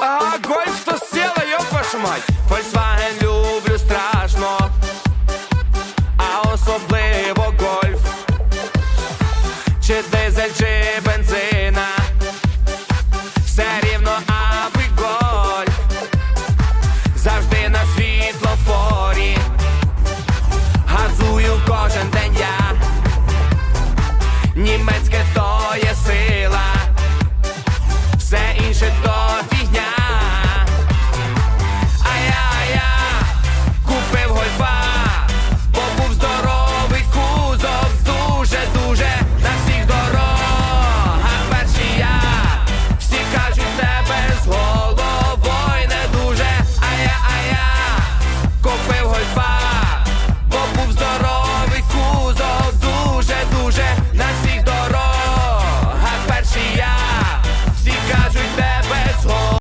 А гольф то села, йоп вашу мать. Volkswagen люблю страшно, а особливо гольф. Чи дизель, чи бензина. Все рівно, аби гольф. Завжди на світлофорі. Газую кожен день я. Німецька